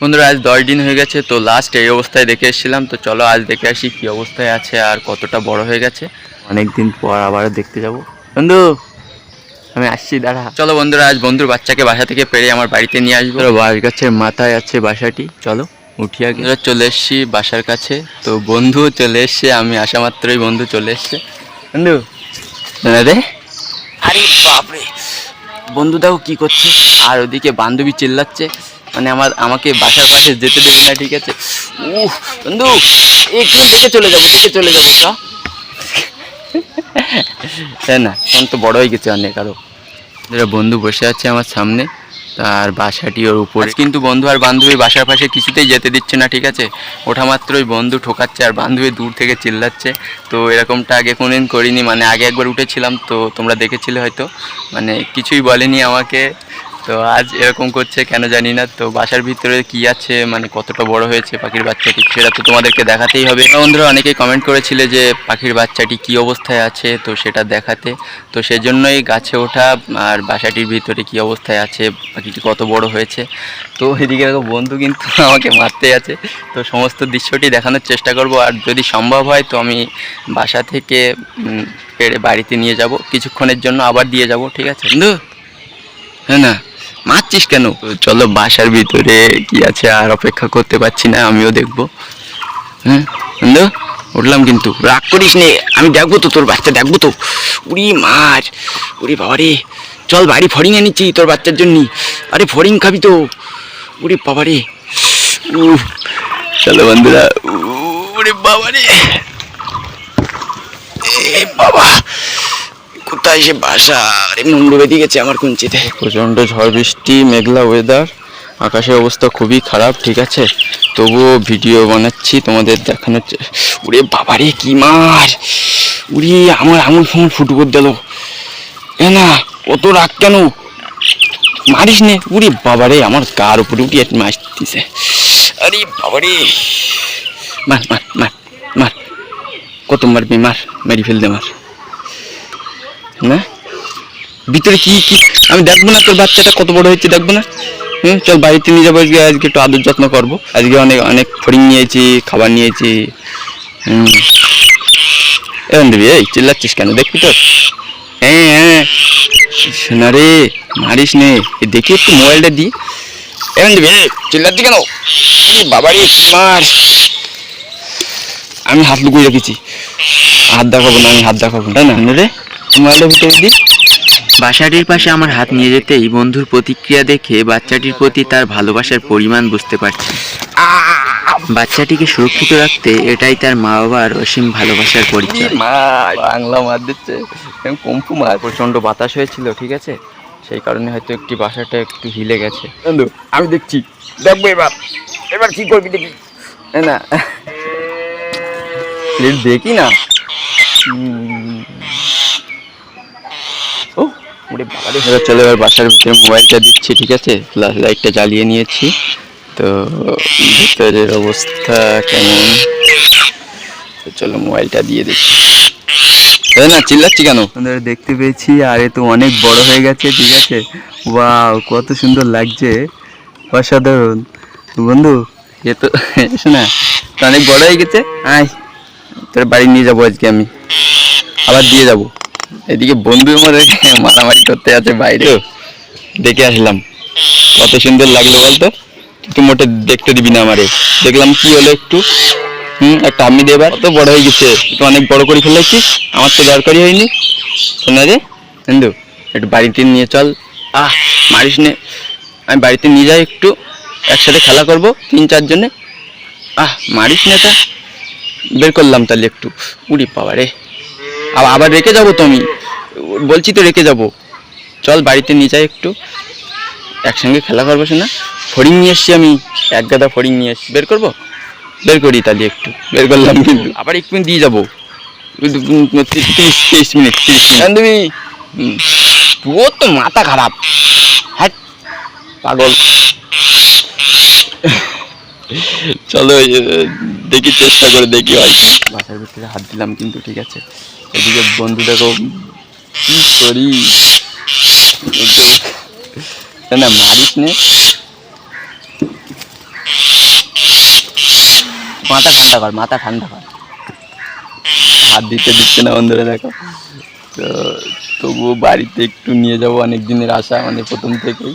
বন্ধুরা আজ দশ দিন হয়ে গেছে তো লাস্ট এই অবস্থায় দেখে এসেছিলাম। তো চলো আজ দেখে আসি কি অবস্থায় আছে আর কতটা বড় হয়ে গেছে। অনেক দিন পর আবার দেখতে যাব। বন্ধু আমি আসছি দাঁড়া। চলো বন্ধুরা আজ বন্ধুর বাচ্চাকে বাসা থেকে পেরে আমার বাড়িতে নিয়ে আসব। বাস গাছের মাথায় আছে বাসাটি। চলো উঠিয়া গিয়ে চলে এসছি বাসার কাছে। তো বন্ধু চলে এসছে আমি আসা মাত্রই বন্ধু চলে এসছে। বন্ধু। রে? আরে বাপরে বন্ধু দেখো কি করছে? আর ওদিকে বান্ধবী চিল্লাচ্ছে। মানে আমার, আমাকে বাসার পাশে যেতে দেবে না, ঠিক আছে? উহ, বন্ধু একটু দেখে চলে যাব দেখে চলে যাব, চ। তাই না, এখন তো বড় হয়ে গেছে অনেক আরও বন্ধু বসে আছে আমার সামনে। আর বাসাটি ওর উপরে। কিন্তু বন্ধু আর বান্ধবী বাসার পাশে কিছুতেই যেতে দিচ্ছে না, ঠিক আছে? ওঠা মাত্রই বন্ধু ঠোকাচ্ছে আর বান্ধবী দূর থেকে চিল্লাচ্ছে। তো এরকমটা আগে কোনোদিন করিনি মানে আগে একবার উঠেছিলাম, তো তোমরা দেখেছিলে হয়তো। মানে কিছুই বলেনি আমাকে। তো আজ এরকম করছে, কেন জানি না। তো বাসার ভিতরে কি আছে মানে কতটা বড় হয়েছে পাখির বাচ্চাটি, সেটা তো তোমাদেরকে দেখাতেই হবে। বন্ধুরা, অনেকেই কমেন্ট করেছিলে যে পাখির বাচ্চাটি কি অবস্থায় আছে, তো সেটা দেখাতে। তো সেজন্যই গাছে ওঠা আর বাসাটির ভিতরে কি অবস্থায় আছে, পাখিটি কত বড় হয়েছে। তো এদিকে বন্ধু কিন্তু আমাকে মারতে আছে। তো সমস্ত দৃশ্যটি দেখানোর চেষ্টা করব। আর যদি সম্ভব হয়, তো আমি বাসা থেকে পেড়ে বাড়িতে নিয়ে যাব। কিছুক্ষণের জন্য আবার দিয়ে যাব, ঠিক আছে বন্ধু? হ্যাঁ না? মারছিস কেন? চলো বাসার ভিতরে কি আছে আর অপেক্ষা করতে পারছি না আমিও দেখব। হ্যাঁ? বন্ধু উঠলাম কিন্তু। রাগ করিস নে আমি দেখব তো তোর বাচ্চা দেখব তো। উড়ি মার উড়ি বাবা রে চল বাড়ি ফড়িং এনেছি তোর বাচ্চার জন্য আরে ফড়িং খাবি তো। উড়ি বাবা রে চলো বন্ধুরা। উড়ি বাবা রে এ বাবা। কোথায় সে বাসা আরে মুন্ডু বেঁধে গেছে আমার কুঞ্চিতে। প্রচণ্ড ঝড় বৃষ্টি, মেঘলা ওয়েদার আকাশের অবস্থা খুবই খারাপ, ঠিক আছে? তবুও ভিডিও বানাচ্ছি, তোমাদের দেখানোর উরে বাবারে কি মার? উড়ি, আমার আঙুল ফাঙুল ফুটু করে দিল। এ না কত রাগ কেন? মারিস নে। উরে বাবারে আমার কার উপরে উঠি এক মাছ দিছে আরে বাবারে মার মার মার মার। কত মারবি মার? মেরি ফেল দে মার। না? ভিতরে কি কি? আমি দেখব না তোর বাচ্চাটা কত বড় হয়েছে, দেখব না? হুম, চল বাড়িতে নিয়ে যাব, আজকে আজকে একটু আদর যত্ন করব। আজকে অনেক অনেক ফড়িং নিয়েছি, খাবার নিয়েছি। হুম। এমন দিবি এই চিল্লাচ্ছিস কেন? দেখবি তো? হ্যাঁ হ্যাঁ। শোনা রে, মারিস নে। দেখি একটু মোবাইলটা দি। এমন দিবি এই চিল্লাচ্ছি কেন? এই বাবা রে কি মার। আমি হাত লুকিয়ে রেখেছি। হাত দেখাবো না, আমি হাত দেখাবো তাই না? রে মোবাইলটা ভিতরে দি বাসাটির পাশে আমার হাত নিয়ে যেতেই বন্ধুর প্রতিক্রিয়া দেখে বাচ্চাটির প্রতি তার ভালোবাসার পরিমাণ বুঝতে পারছি। বাচ্চাটিকে সুরক্ষিত রাখতে এটাই তার মা বাবার অসীম ভালোবাসার পরিচয়। বাংলা মার দিচ্ছে। কম্পু মার। প্রচণ্ড বাতাস হয়েছিল ঠিক আছে? সেই কারণে হয়তো একটি বাসাটা একটু হিলে গেছে। বন্ধু আমি দেখছি। দেখব এবার। এবার কি করবি দেখি। না। দেখি না উম। ও ওরে বাবারে এবার চলো এবার বাসার ভিতরে মোবাইলটা দিচ্ছি ঠিক আছে? ফ্ল্যাশ লাইটটা জ্বালিয়ে নিয়েছি। তো ভিতরের অবস্থা কেমন? তো চলো মোবাইলটা দিয়ে দিচ্ছি। না? চিল্লাচ্ছি কেন? আপনারা দেখতে পেয়েছি আর এ তো অনেক বড় হয়ে গেছে ঠিক আছে? ওয়াও কত সুন্দর লাগছে। অসাধারণ। বন্ধু এ তো শোনা তো অনেক বড় হয়ে গেছে? আয় তোর বাড়ি নিয়ে যাব আজকে আমি। আবার দিয়ে যাব। এদিকে বন্ধুর মধ্যে মারামারি করতে আছে বাইরে। দেখে আসলাম। কত সুন্দর লাগল বলতো? তুই মোটে দেখতে দিবি না আমারে। দেখলাম কি হলো একটু। হুম, একটা আমি দেবার কত বড় হয়ে গেছে। একটু অনেক বড় করে ফেলেছিস আমার তো দরকারই হয়নি। শোনা রে হিন্দু একটু বাড়িতে নিয়ে চল। আহ, মারিস নে। আমি বাড়িতে নিয়ে যাই একটু। একসাথে খেলা করব, তিন চারজনে। আহ, মারিস নে তা। বের করলাম তাহলে একটু। উড়ি পাওয়া রে আবার আবার রেখে যাব তো আমি। বলছি তো রেখে যাব। চল বাড়িতে নিয়ে যাই একটু। একসঙ্গে খেলা করব না ফড়িং নিয়ে এসছি আমি। এক গাদা ফড়িং নিয়ে এসছি। বের করব? বের করি তাহলে একটু। বের করলাম কিন্তু। আবার একটু দিয়ে যাব। তিরিশ তিরিশ মিনিট তিরিশ মিনিট। তুমি তোর তো মাথা খারাপ। হ্যাঁ পাগল। চলো দেখি চেষ্টা করে দেখি হয়। বাসার ভিতরে হাত দিলাম কিন্তু ঠিক আছে। এদিকে বন্ধু দেখো, কি করি? না, মারিস নে। মাথা ঠান্ডা কর, মাথা ঠান্ডা কর। হাত দিতে দিচ্ছে না বন্ধুরা, দেখো। তো তবুও বাড়িতে একটু নিয়ে যাব, অনেক দিনের আশা মানে প্রথম থেকেই।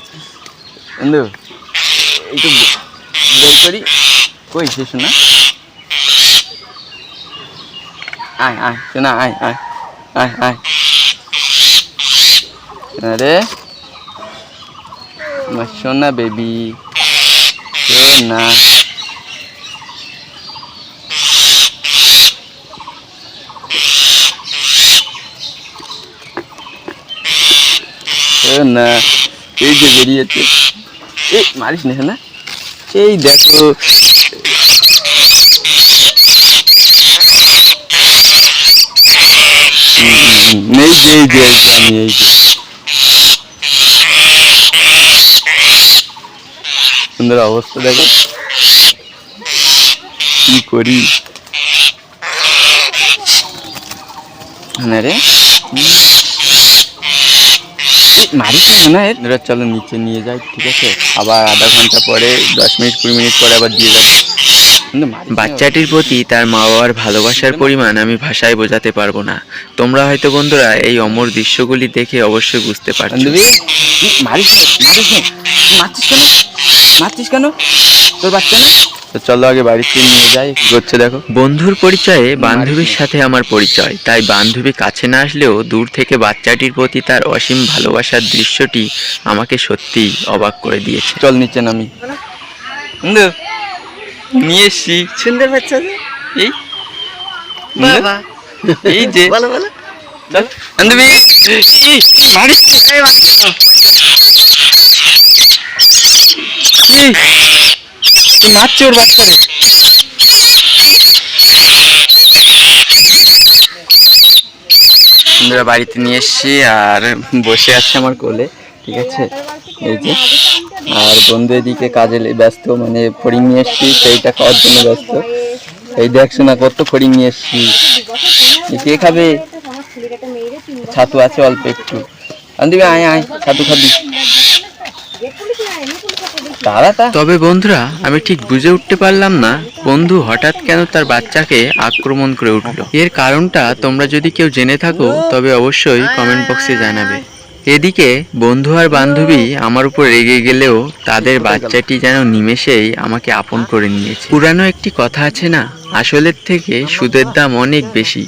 বন্ধু, একটু বের করি। কই সে শোনা আয় আয় শোনা আয় আয় আয় আয় আরে আমার সোনা বেবি সোনা সোনা এই যে বেরিয়েছে এই মারিস না সোনা এই দেখো নেই যে এই যে আমি এই যে সুন্দর অবস্থা দেখো কি করি রে এই, মারিস না এর চলো নিচে নিয়ে যাই ঠিক আছে আবার আধা ঘণ্টা পরে দশ মিনিট কুড়ি মিনিট পরে আবার দিয়ে যাব। বাচ্চাটির প্রতি তার মা বাবার ভালোবাসার পরিমাণ আমি ভাষায় বোঝাতে পারব না। তোমরা হয়তো বন্ধুরা এই অমর দৃশ্যগুলি দেখে অবশ্যই বুঝতে পারছ। মারছিস কেন? তোর বাচ্চা না? তো চলো আগে বাড়িতে নিয়ে যাই। করছে দেখো। বন্ধুর পরিচয়ে বান্ধবীর সাথে আমার পরিচয়। তাই বান্ধবী কাছে না আসলেও দূর থেকে বাচ্চাটির প্রতি তার অসীম ভালোবাসার দৃশ্যটি আমাকে সত্যিই অবাক করে দিয়েছে। চল নিচে নামি। বন্ধু নিয়ে এসছি সুন্দর বাচ্চা যে এই বাবা এই যে। বলো বলো। বান্ধবী মারিস বাচ্চা তুই মারছি ওর বাচ্চারে বন্ধুরা বাড়িতে নিয়ে এসছি আর বসে আছে আমার কোলে ঠিক আছে? এই যে আর বন্ধু এদিকে কাজে ব্যস্ত মানে ফড়িং নিয়ে এসছি সেইটা খাওয়ার জন্য ব্যস্ত। এই দেখছ না কত ফড়িং নিয়ে এসছি। কে খাবে? ছাতু আছে অল্প একটু। আনদিবি আয় আয় ছাতু খাবি। তারা তবে বন্ধুরা আমি ঠিক বুঝে উঠতে পারলাম না বন্ধু হঠাৎ কেন তার বাচ্চাকে আক্রমণ করে উঠল। এর কারণটা তোমরা যদি কেউ জেনে থাকো তবে অবশ্যই কমেন্ট বক্সে জানাবে। এদিকে বন্ধু আর বান্ধবী আমার উপর রেগে গেলেও তাদের বাচ্চাটি যেন নিমেষেই আমাকে আপন করে নিয়েছে। পুরানো একটি কথা আছে না, আসলের থেকে সুদের দাম অনেক বেশি,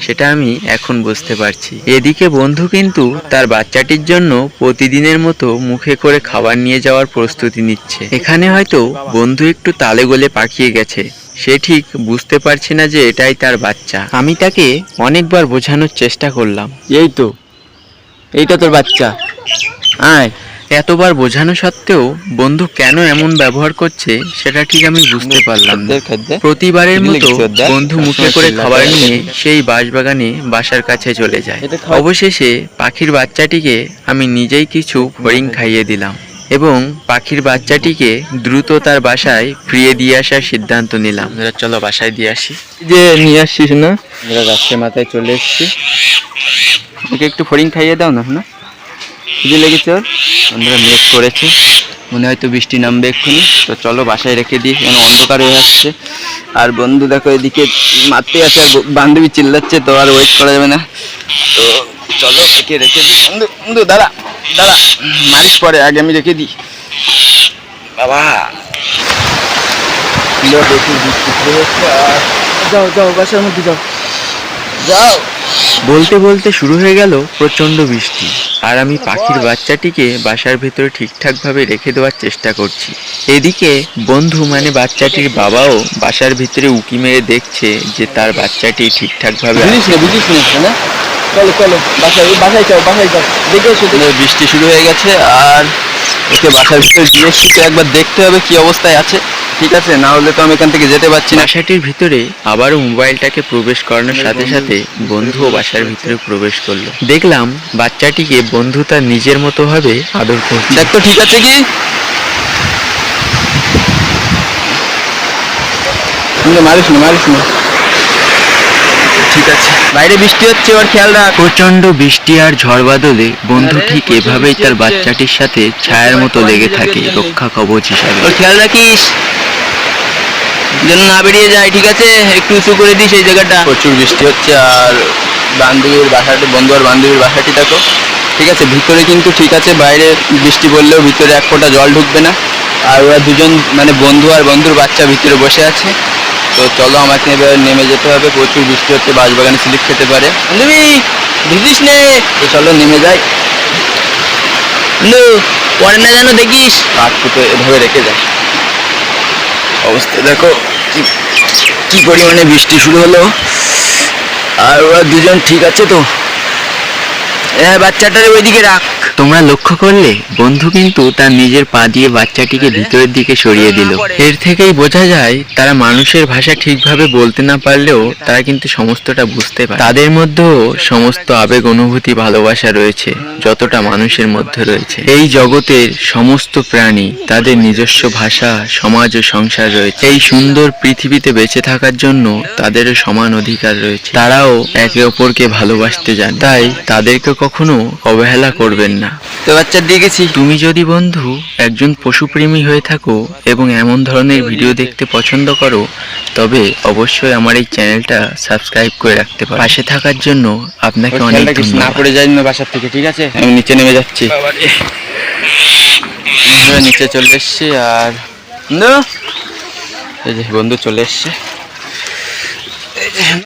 সেটা আমি এখন বুঝতে পারছি। এদিকে বন্ধু কিন্তু তার বাচ্চাটির জন্য প্রতিদিনের মতো মুখে করে খাবার নিয়ে যাওয়ার প্রস্তুতি নিচ্ছে। এখানে হয়তো বন্ধু একটু তালে গোলে পাকিয়ে গেছে, সে ঠিক বুঝতে পারছে না যে এটাই তার বাচ্চা। আমি তাকে অনেকবার বোঝানোর চেষ্টা করলাম। এই তো এইটা তোর বাচ্চা। আয় এতবার বোঝানো সত্ত্বেও বন্ধু কেন এমন ব্যবহার করছে সেটা ঠিক আমি বুঝতে পারলাম না। প্রতিবারের মতো? বন্ধু মুখে করে খাবার নিয়ে সেই বাঁশবাগানে বাসার কাছে চলে যায়। অবশেষে পাখির বাচ্চাটিকে আমি নিজেই কিছু ফড়িং খাইয়ে দিলাম এবং পাখির বাচ্চাটিকে দ্রুত তার বাসায় ফিরিয়ে দিয়ে আসার সিদ্ধান্ত নিলাম। চলো বাসায় দিয়ে আসি। যে নিয়ে আসছিস না? রাস্তার মাথায় চলে এসছি। ওকে একটু ফড়িং খাইয়ে দাও না না? খুঁজে লেগেছে ওর? বন্ধুরা মেঘ করেছে। মনে হয়তো বৃষ্টি নামবে এক্ষুনি। তো চলো বাসায় রেখে দিই কেন অন্ধকার হয়ে আসছে। আর বন্ধু দেখো এদিকে মারতে আছে আর বান্ধবী চিল্লাচ্ছে তো আর ওয়েট করা যাবে না। তো চলো একে রেখে দিই। বন্ধু বন্ধু দাঁড়া দাঁড়া। মারিস পরে আগে আমি রেখে দিই। বাবা। দেখি যাও যাও বাসার মধ্যে যাও। যাও। বলতে বলতে শুরু হয়ে গেল প্রচণ্ড বৃষ্টি। আর আমি পাখির বাচ্চাটিকে বাসার ভেতরে ঠিকঠাকভাবে রেখে দেওয়ার চেষ্টা করছি। এদিকে বন্ধু মানে বাচ্চাটির বাবাও বাসার ভিতরে উকি মেরে দেখছে যে তার বাচ্চাটি ঠিকঠাকভাবে চলো চলো বাসায় বাসায় যাও বাসায় যাও। দেখে এসো বৃষ্টি শুরু হয়ে গেছে আর ওকে বাসার ভিতরে দিয়ে একবার দেখতে হবে কি অবস্থায় আছে। ঠিক আছে না হলে তো আমি এখান থেকে যেতে পারছি না। বাসাটির ভিতরে আবারও মোবাইলটাকে প্রবেশ করানোর সাথে সাথে বন্ধুও বাসার ভিতরে প্রবেশ করল। দেখলাম বাচ্চাটিকে বন্ধু তার নিজের মতো ভাবে আদর করছে। দেখ তো ঠিক আছে কি? মারিস না মারিস না। ঠিক আছে। বাইরে বৃষ্টি হচ্ছে ওর খেয়াল রাখ। প্রচণ্ড বৃষ্টি আর ঝড় বাদলে বন্ধু ঠিক এভাবেই তার বাচ্চাটির সাথে ছায়ার মতো লেগে থাকে রক্ষা কবচ হিসাবে। ওর খেয়াল রাখিস? যেন না বেরিয়ে যায় ঠিক আছে? একটু উঁচু করে দিস এই জায়গাটা। প্রচুর বৃষ্টি হচ্ছে আর বান্ধবীর বাসাটি বন্ধু আর বান্ধবীর বাসাটি দেখো। ঠিক আছে ভিতরে কিন্তু ঠিক আছে বাইরে বৃষ্টি পড়লেও ভিতরে এক ফোঁটা জল ঢুকবে না। আর ওরা দুজন মানে বন্ধু আর বন্ধুর বাচ্চা ভিতরে বসে আছে। তো চলো আমাকে এবার নেমে যেতে হবে। প্রচুর বৃষ্টি হচ্ছে বাঁশবাগানে স্লিপ খেতে পারে। বান্ধবী ভিজিস নে। তো চলো নেমে যাই। পরে না যেন দেখিস। হাত ফুটো এভাবে রেখে যায় অবস্থা। দেখো, কি- কী পরিমাণে বৃষ্টি শুরু হলো। আর ওরা দুজন ঠিক আছে তো? হ্যাঁ বাচ্চাটারে ওইদিকে রাখ। তোমরা লক্ষ্য করলে, বন্ধু কিন্তু তার নিজের পা দিয়ে বাচ্চাটিকে ভিতরের দিকে সরিয়ে দিল। এর থেকেই বোঝা যায়, তারা মানুষের ভাষা ঠিকভাবে বলতে না পারলেও তারা কিন্তু সমস্তটা বুঝতে পারে। তাদের মধ্যেও সমস্ত আবেগ, অনুভূতি, ভালোবাসা রয়েছে, যতটা মানুষের মধ্যে রয়েছে। এই জগতের সমস্ত প্রাণী, তাদের নিজস্ব ভাষা, সমাজ ও সংসার রয়েছে। এই সুন্দর পৃথিবীতে বেঁচে থাকার জন্য তাদেরও সমান অধিকার রয়েছে। তারাও একে অপরকে ভালোবাসতে যান তাই তাদেরকে কখনো অবহেলা করবেন না। তো বাচ্চার দিয়ে গেছি। তুমি যদি বন্ধু একজন পশুপ্রেমী হয়ে থাকো এবং এমন ধরনের ভিডিও দেখতে পছন্দ করো তবে অবশ্যই আমার এই চ্যানেলটা সাবস্ক্রাইব করে রাখতে পারো। পাশে থাকার জন্য আপনাকে অনেক না পড়ে যাই না বাসার থেকে ঠিক আছে? আমি নিচে নেমে যাচ্ছি। নিচে চলে এসছি আর বন্ধু এই যে বন্ধু চলে এসছে।